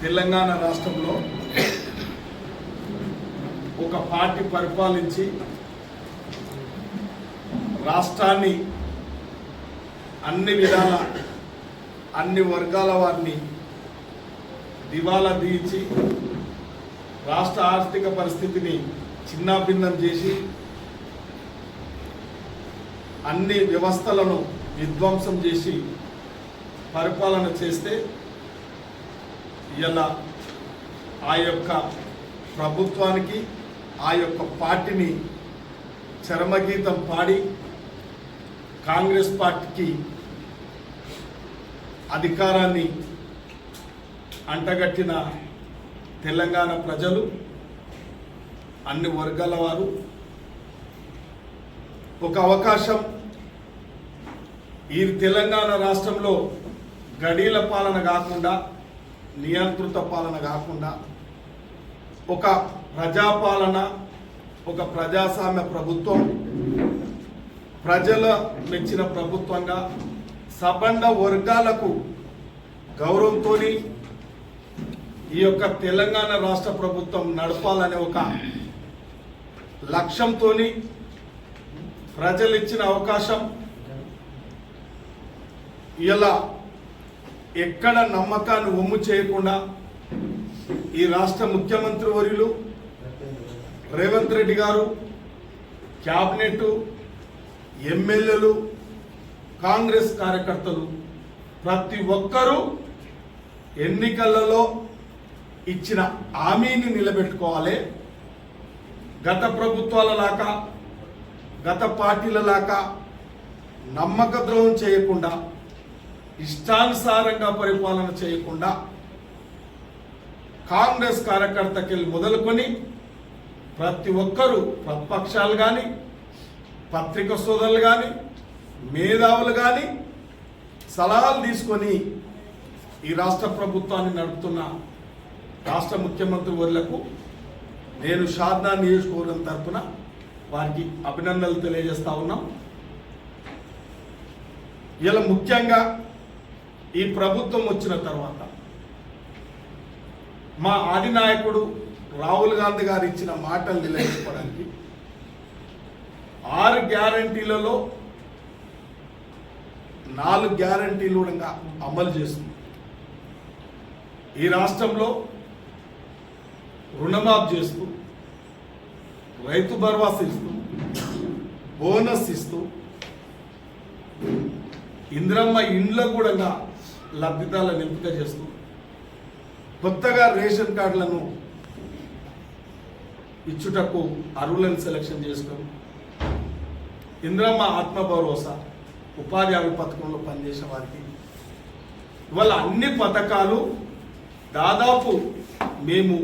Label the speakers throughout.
Speaker 1: తెలంగాణ రాష్ట్రంలో ఒక పార్టీ పరిపాలించి రాష్ట్రాన్ని అన్ని విధాల అన్ని వర్గాల వారిని దివాలా తీయించి రాష్ట్ర ఆర్థిక పరిస్థితిని చిన్నాభిన్నం చేసి అన్ని వ్యవస్థలను విధ్వంసం చేసి పరిపాలన చేస్తే ఇలా ఆ యొక్క ప్రభుత్వానికి ఆ యొక్క పార్టీని చరమగీతం పాడి కాంగ్రెస్ పార్టీకి అధికారాన్ని అంటగట్టిన తెలంగాణ ప్రజలు అన్ని వర్గాల వారు ఒక అవకాశం ఈ తెలంగాణ రాష్ట్రంలో గడీల పాలన కాకుండా నియంత్రిత పాలన కాకుండా ఒక ప్రజాపాలన ఒక ప్రజాస్వామ్య ప్రభుత్వం ప్రజల మెచ్చిన ప్రభుత్వంగా సబండ వర్గాలకు గౌరవంతో ఈ యొక్క తెలంగాణ రాష్ట్ర ప్రభుత్వం నడపాలనే ఒక లక్ష్యంతో ప్రజలు ఇచ్చిన అవకాశం ఇలా ఎక్కడ నమ్మకాన్ని ఒమ్ము చేయకుండా ఈ రాష్ట్ర ముఖ్యమంత్రి వర్యులు రేవంత్ రెడ్డి గారు క్యాబినెట్ ఎమ్మెల్యేలు కాంగ్రెస్ కార్యకర్తలు ప్రతి ఒక్కరూ ఎన్నికలలో ఇచ్చిన హామీని నిలబెట్టుకోవాలి. గత ప్రభుత్వాల లాగా గత పార్టీల లాగా నమ్మక ద్రోహం చేయకుండా ఇష్టానుసారంగా పరిపాలన చేయకుండా కాంగ్రెస్ కార్యకర్తకి మొదలుకొని ప్రతి ఒక్కరూ ప్రతిపక్షాలు కానీ పత్రిక సోదరులు కానీ మేధావులు కానీ సలహాలు తీసుకొని ఈ రాష్ట్ర ప్రభుత్వాన్ని నడుపుతున్న రాష్ట్ర ముఖ్యమంత్రి వర్లకు నేను షాద్నా నియోజకవర్గం తరఫున వారికి అభినందనలు తెలియజేస్తా ఉన్నాం. ఇలా ముఖ్యంగా ఈ ప్రభుత్వం వచ్చిన తర్వాత మా ఆదినాయకుడు రాహుల్ గాంధీ గారు ఇచ్చిన మాటలు నిలబెట్టుకోవడానికి ఆరు గ్యారంటీలలో నాలుగు గ్యారంటీలు కూడా అమలు చేస్తుంది. ఈ రాష్ట్రంలో రుణమాఫ్ చేస్తూ రైతు భరోసా ఇస్తూ బోనస్ ఇస్తూ ఇంద్రమ్మ ఇండ్ల కూడా లబ్ధిదారులను ఎంపిక చేస్తూ కొత్తగా రేషన్ కార్డులను ఇచ్చుటకు అరువులను సెలక్షన్ చేసుకొని ఇంద్రమ్మ ఆత్మ భరోసా ఉపాధి హామీ పథకంలో పనిచేసిన వారికి. ఇవాళ అన్ని పథకాలు దాదాపు మేము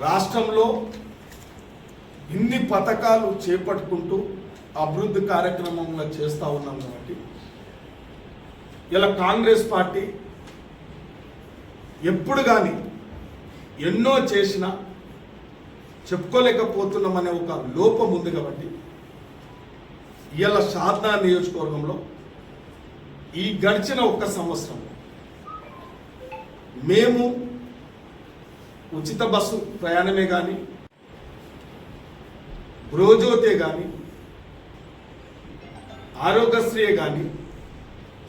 Speaker 1: రాష్ట్రంలో ఇన్ని పథకాలు చేపట్టుకుంటూ అభివృద్ధి కార్యక్రమంలో చేస్తూ ఉన్నాం కాబట్టి. ఇలా కాంగ్రెస్ పార్టీ ఎప్పుడు కానీ ఎన్నో చేసినా చెప్పుకోలేకపోతున్నామనే ఒక లోపం ఉంది కాబట్టి ఇలా సాధనా నియోజకవర్గంలో ఈ గడిచిన ఒక్క సంవత్సరం మేము ఉచిత బస్సు ప్రయాణమే కానీ గృహజ్యోతే కానీ ఆరోగ్యశ్రీయే కానీ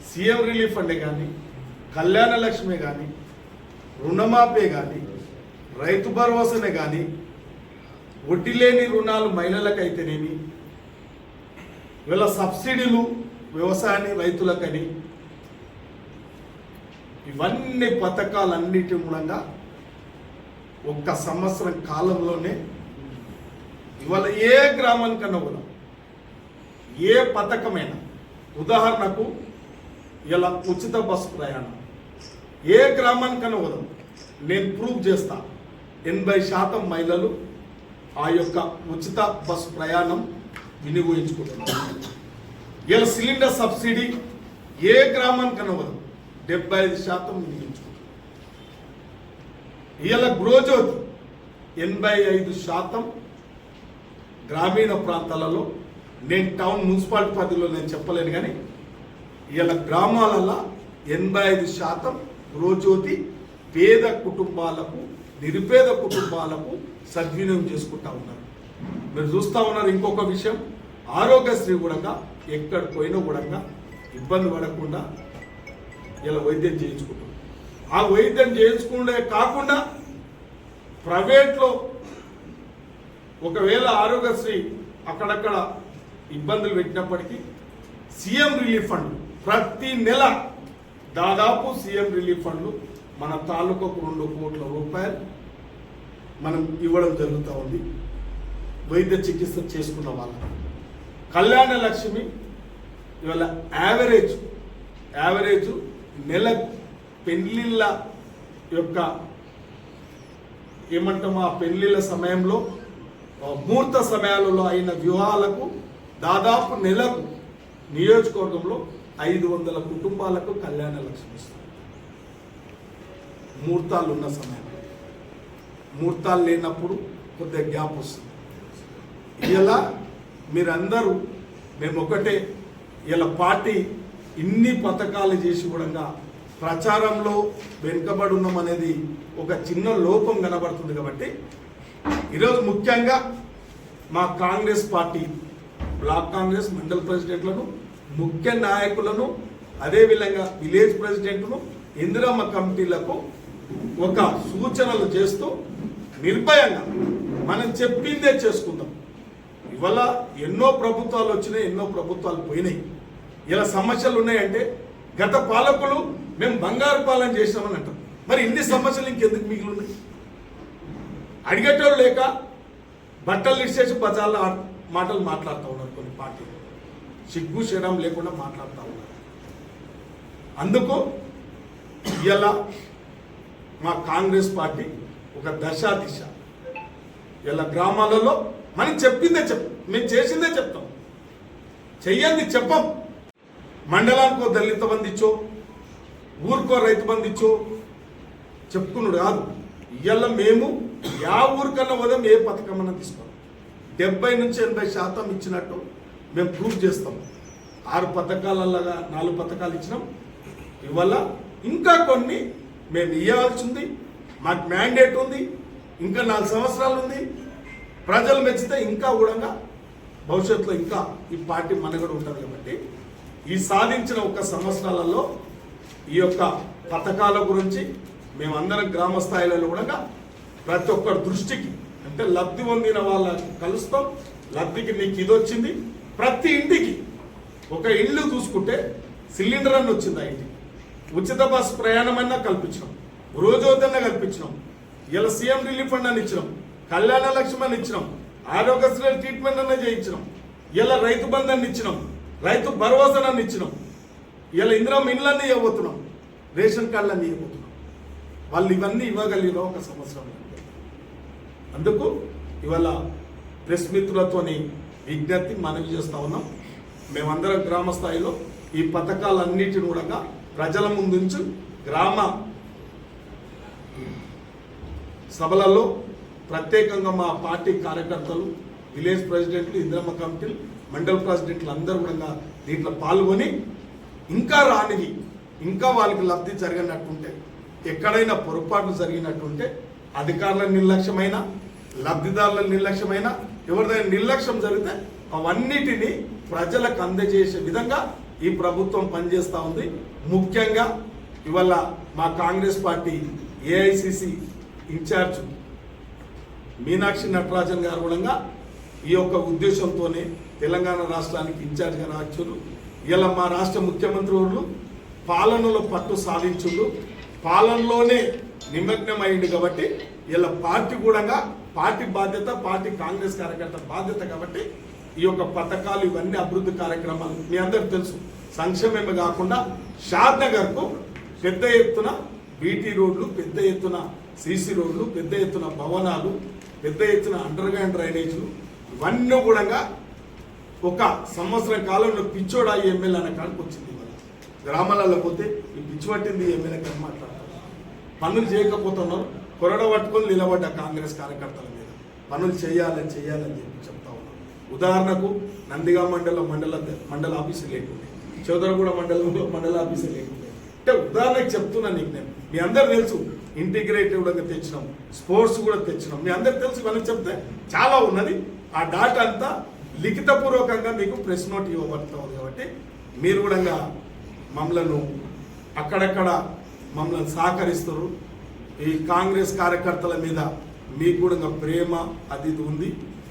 Speaker 1: సీఎం రిలీఫ్ ఫండే కానీ కళ్యాణ లక్ష్మి కానీ రుణమాఫీ కానీ రైతు భరోసానే కానీ వడ్డీ లేని రుణాలు మహిళలకైతేనేమి వీళ్ళ సబ్సిడీలు వ్యవసాయాన్ని రైతులకని ఇవన్నీ పథకాలన్నిటి మూలంగా ఒక్క సంవత్సరం కాలంలోనే ఇవాళ ఏ గ్రామానికన్నా కూడా ఏ పథకమైనా. ఉదాహరణకు ఇలా ఉచిత బస్సు ప్రయాణం. ఏ గ్రామానికన్నా కూడా నేను ప్రూవ్ చేస్తా. ఎనభై శాతం మహిళలు ఆ యొక్క ఉచిత బస్సు ప్రయాణం వినియోగించుకుంటున్నారు. ఇలా సిలిండర్ సబ్సిడీ ఏ గ్రామానికన్నా కూడా డెబ్బై ఐదు శాతం వినియోగించుకుంటున్నారు. ఇలా గృహజ్యోతి ఎనభై ఐదు శాతం గ్రామీణ ప్రాంతాలలో నేను టౌన్ మున్సిపాలిటీ పరిధిలో నేను చెప్పలేను కానీ ఇలా గ్రామాలలో ఎనభై ఐదు శాతం గృహజ్యోతి పేద కుటుంబాలకు నిరుపేద కుటుంబాలకు సద్వినియోగం చేసుకుంటా ఉన్నారు. మీరు చూస్తూ ఉన్నారు ఇంకొక విషయం. ఆరోగ్యశ్రీ కూడా ఎక్కడ పోయినా కూడా ఇబ్బంది పడకుండా ఇలా వైద్యం చేయించుకుంటాం ఆ వైద్యం చేయించుకునే కాకుండా ప్రైవేట్లో ఒకవేళ ఆరోగ్యశ్రీ అక్కడక్కడ ఇబ్బందులు పెట్టినప్పటికీ సీఎం రిలీఫ్ ఫండ్ ప్రతి నెల దాదాపు సీఎం రిలీఫ్ ఫండ్లు మన తాలూకాకు రెండు కోట్ల రూపాయలు మనం ఇవ్వడం జరుగుతూ ఉంది. వైద్య చికిత్స చేసుకున్న వాళ్ళకి. కళ్యాణ లక్ష్మి ఇవాళ యావరేజ్ యావరేజ్ నెల పెళ్ళిళ్ళ యొక్క ఏమంటాము ఆ పెళ్ళిళ్ళ సమయంలో ముహూర్త సమయాలలో అయిన వివాహాలకు దాదాపు నెలకు నియోజకవర్గంలో ఐదు వందల కుటుంబాలకు కళ్యాణ లక్ష్మి ఇస్తుంది ముహూర్తాలు ఉన్న సమయంలో ముహూర్తాలు లేనప్పుడు కొద్దిగా గ్యాప్ వస్తుంది. ఇలా మీరందరూ మేము ఒకటే ఇలా పార్టీ ఇన్ని పథకాలు చేసి కూడా ప్రచారంలో వెనుకబడి ఉన్నాం అనేది ఒక చిన్న లోపం కనబడుతుంది కాబట్టి ఈరోజు ముఖ్యంగా మా కాంగ్రెస్ పార్టీ బ్లాక్ కాంగ్రెస్ మండల ప్రెసిడెంట్లను ముఖ్య నాయకులను అదేవిధంగా విలేజ్ ప్రెసిడెంట్ను ఇందిరమ్మ కమిటీలకు ఒక సూచనలు చేస్తూ నిర్భయంగా మనం చెప్పిందే చేసుకుందాం ఇవాళ ఎన్నో ప్రభుత్వాలు వచ్చినాయి ఎన్నో ప్రభుత్వాలు పోయినాయి. ఇలా సమస్యలు ఉన్నాయంటే గత పాలకులు మేము బంగారు పాలన చేసినామని అంటాం. మరి ఇన్ని సమస్యలు ఇంకెందుకు మిగిలి ఉన్నాయి? అడిగేటోళ్ళు లేక బట్టలు ఇచ్చేసి బజార్లో మాటలు మాట్లాడుతూ ఉన్నారు కొన్ని పార్టీలు. సిగ్గు శరం లేకుండా మాట్లాడుతూ ఉన్నారు. అందుకు ఇలా మా కాంగ్రెస్ పార్టీ ఒక దశా దిశ ఇలా గ్రామాలలో మనం చెప్పిందే చెప్ మేము చేసిందే చెప్తాం. చెయ్యండి చెప్పం. మండలానికో దళిత బంధించో ఇచ్చో ఊరికో రైతు బంధించో ఇచ్చో చెప్పుకున్నాడు కాదు. ఇవాళ మేము యా ఊరికన్నా ఉదయం ఏ పథకం అన్నా తీసుకోం డెబ్బై నుంచి ఎనభై శాతం ఇచ్చినట్టు మేము ప్రూవ్ చేస్తాం. ఆరు పథకాలలాగా నాలుగు పథకాలు ఇచ్చినాం. ఇవాళ ఇంకా కొన్ని మేము ఇవ్వాల్సి ఉంది మాకు మ్యాండేట్ ఉంది. ఇంకా నాలుగు సంవత్సరాలు ఉంది. ప్రజలు మెచ్చితే ఇంకా కూడా భవిష్యత్తులో ఇంకా ఈ పార్టీ మనగడ ఉంటుంది కాబట్టి ఈ సాధించిన ఒక సంవత్సరాలలో ఈ యొక్క పథకాల గురించి మేమందరం గ్రామ స్థాయిలలో కూడా ప్రతి ఒక్కరి దృష్టికి అంటే లబ్ధి పొందిన వాళ్ళకి కలుస్తాం. లబ్ధికి నీకు ఇది వచ్చింది. ప్రతి ఇంటికి ఒక ఇల్లు చూసుకుంటే సిలిండర్ అని వచ్చింది ఆ ఇంటికి. ఉచిత బస్సు ప్రయాణం కల్పించాం కల్పించినాం. రోజోదన్న కల్పించినాం. ఇలా సీఎం రిలీఫ్ ఫండ్ అని ఇచ్చినాం. కళ్యాణ లక్ష్మి అని ఇచ్చినాం. ఆరోగ్యశ్రీ ట్రీట్మెంట్ అన్న చేయించినాం. ఇలా రైతు బంధాన్ని ఇచ్చినాం. రైతు భరోసాన్ని ఇచ్చినాం. ఇలా ఇందిరా మిన్లన్నీ ఇవ్వబోతున్నాం. రేషన్ కార్డులన్నీ ఇవ్వబోతున్నాం. వాళ్ళు ఇవన్నీ ఇవ్వగలిగిన ఒక సంవత్సరం అందుకు ఇవాళ ప్రెస్ మిత్రులతోని విజ్ఞప్తి మనవి చేస్తా ఉన్నాం. మేమందరం గ్రామ స్థాయిలో ఈ పథకాలన్నిటిని కూడా ప్రజల ముందుంచి గ్రామ సభలలో ప్రత్యేకంగా మా పార్టీ కార్యకర్తలు విలేజ్ ప్రెసిడెంట్లు ఇంద్రమ్మ కమిటీలు మండల ప్రెసిడెంట్లు అందరూ కూడా దీంట్లో పాల్గొని ఇంకా రానివి ఇంకా వాళ్ళకి లబ్ధి జరిగినట్టుంటే ఎక్కడైనా పొరపాట్లు జరిగినట్టుంటే అధికారుల నిర్లక్ష్యమైన లబ్ధిదారుల నిర్లక్ష్యమైన ఎవరిదైనా నిర్లక్ష్యం జరిగితే అవన్నిటిని ప్రజలకు అందజేసే విధంగా ఈ ప్రభుత్వం పనిచేస్తూ ఉంది. ముఖ్యంగా ఇవాళ మా Congress party AICC incharge Meenakshi Natarajan గారు కూడా ఈ యొక్క ఉద్దేశంతోనే తెలంగాణ రాష్ట్రానికి ఇన్ఛార్జ్గా రావచ్చు ఇలా మా రాష్ట్ర ముఖ్యమంత్రి వాళ్ళు పాలనలో పట్టు సాధించుడు పాలనలోనే నిమగ్నమైంది కాబట్టి ఇలా పార్టీ కూడా పార్టీ బాధ్యత పార్టీ కాంగ్రెస్ కార్యకర్త బాధ్యత కాబట్టి ఈ యొక్క పథకాలు ఇవన్నీ అభివృద్ధి కార్యక్రమాలు. మీ అందరికి తెలుసు సంక్షేమమే కాకుండా షాద్ నగర్కు పెద్ద ఎత్తున బీటీ రోడ్లు పెద్ద ఎత్తున సీసీ రోడ్లు పెద్ద ఎత్తున భవనాలు పెద్ద ఎత్తున అండర్ గ్రౌండ్ డ్రైనేజీలు ఇవన్నీ కూడా ఒక సంవత్సరం కాలంలో పిచ్చోడా ఎమ్మెల్యే అనే కాడికి వచ్చింది ఇవాళ. గ్రామాలలో పోతే ఈ పిచ్చి పట్టింది ఎమ్మెల్యే కానీ మాట్లాడతారు. పనులు చేయకపోతున్నారు కొరడ పట్టుకొని నిలబడ్డ కాంగ్రెస్ కార్యకర్తల మీద పనులు చేయాలని చేయాలని చెప్పి చెప్తా ఉన్నారు ఉదాహరణకు నందిగా మండల మండల మండల ఆఫీసు లేకుండే. చౌదరగూడ మండలంలో మండల ఆఫీసు లేకుండే. అంటే ఉదాహరణకు చెప్తున్నా నీకు నేను. మీ అందరు తెలుసు ఇంటిగ్రేటివ్గా కూడా తెచ్చినాం స్పోర్ట్స్ కూడా తెచ్చినాం. మీ అందరికి తెలుసు ఇవన్నీ చెప్తే చాలా ఉన్నది. ఆ డాటా అంతా లిఖితపూర్వకంగా మీకు ప్రెస్ నోట్ ఇవ్వబడుతుంది కాబట్టి మీరు కూడా మమ్మలను అక్కడక్కడ మమ్మల్ని సహకరిస్తారు. ఈ కాంగ్రెస్ కార్యకర్తల మీద మీకు కూడా ఇంకా ప్రేమ అది ఉంది.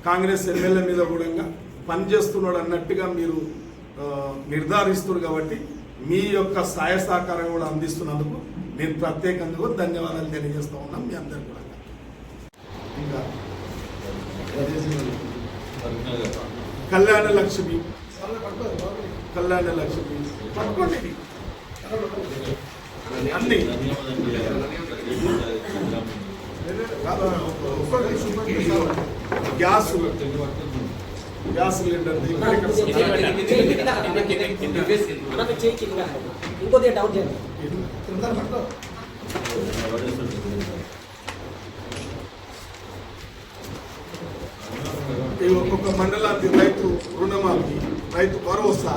Speaker 1: కాంగ్రెస్ ఎమ్మెల్యే మీద కూడా ఇంకా పనిచేస్తున్నాడు అన్నట్టుగా మీరు నిర్ధారిస్తున్నారు కాబట్టి మీ యొక్క సహాయ సహకారం కూడా అందిస్తున్నందుకు నేను ప్రత్యేకంగా కూడా ధన్యవాదాలు తెలియజేస్తా ఉన్నాం మీ అందరికి కూడా. ఇంకా కళ్యాణ లక్ష్మి. కళ్యాణ లక్ష్మి. పట్టుకోండి. అన్ని. గ్యాస్ గ్యాస్ సిలిండర్
Speaker 2: ఇంకోటి డౌట్ చేయండి
Speaker 1: ఒక్కొక్క మండలానికి రైతు రుణమాఫీ రైతు భరోసా